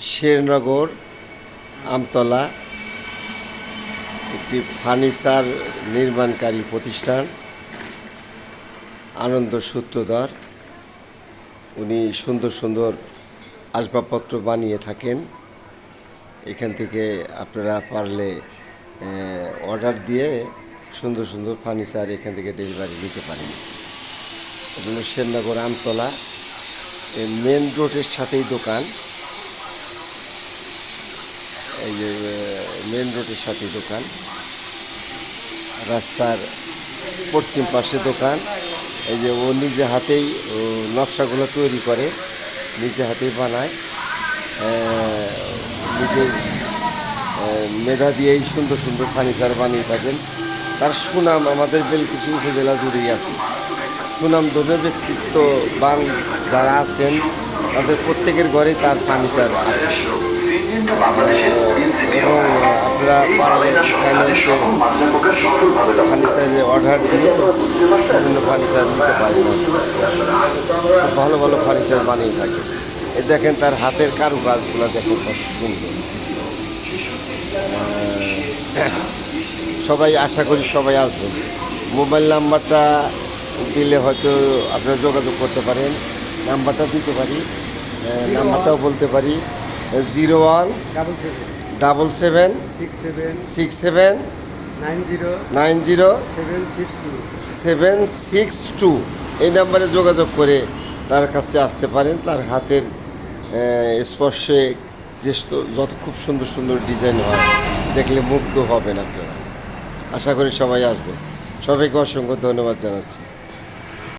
শেরনগর, আমতলা, একটি ফার্নিচার নির্মাণকারী প্রতিষ্ঠান, আনন্দ সূত্রধর। উনি সুন্দর সুন্দর আসবাবপত্র বানিয়ে থাকেন। এখান থেকে আপনারা পারলে অর্ডার দিয়ে সুন্দর সুন্দর ফার্নিচার এখান থেকে ডেলিভারি নিতে পারেন। এগুলো শেরনগর আমতলা। মেন রোডের সাথেই দোকান। এই যে মেন রোডের সাথে দোকান। রাস্তার পশ্চিম পাশে দোকান। এই যে, ও নিজে হাতেই নকশাগুলো তৈরি করে, নিজে হাতেই বানায়। নিজের মেধা দিয়েই সুন্দর সুন্দর ফার্নিচার বানিয়ে থাকেন। তার সুনাম আমাদের বেলকুচি উপজেলা জুড়েই আছে। সুনাম ধন্য ব্যক্তিত্ব বান যারা আছেন তাদের প্রত্যেকের ঘরেই তার ফার্নিচার আছে। এবং আপনারা ফার্নিচারের অর্ডার দিয়ে বিভিন্ন ফার্নিচার নিতে পারেন ভালো ভালো ফার্নিচার বানিয়ে থাকে। এ দেখেন তার হাতের কারুকাজগুলো দেখেন কত সুন্দর। সবাই আশা করি সবাই আসবেন মোবাইল নাম্বারটা দিলে হয়তো আপনারা যোগাযোগ করতে পারেন। নাম্বারটা দিতে পারি নাম্বারটাও বলতে পারি zero one double seven. Double seven six seven. Six seven nine zero. Nine zero seven six two. Seven six two. এই নাম্বারে যোগাযোগ করে তার কাছে আসতে পারেন তার হাতের স্পর্শে যে যত খুব সুন্দর সুন্দর ডিজাইন হয় দেখলে মুগ্ধ হবেন আপনারা। আশা করি সবাই আসবে। সবাইকে অসংখ্য ধন্যবাদ জানাচ্ছি।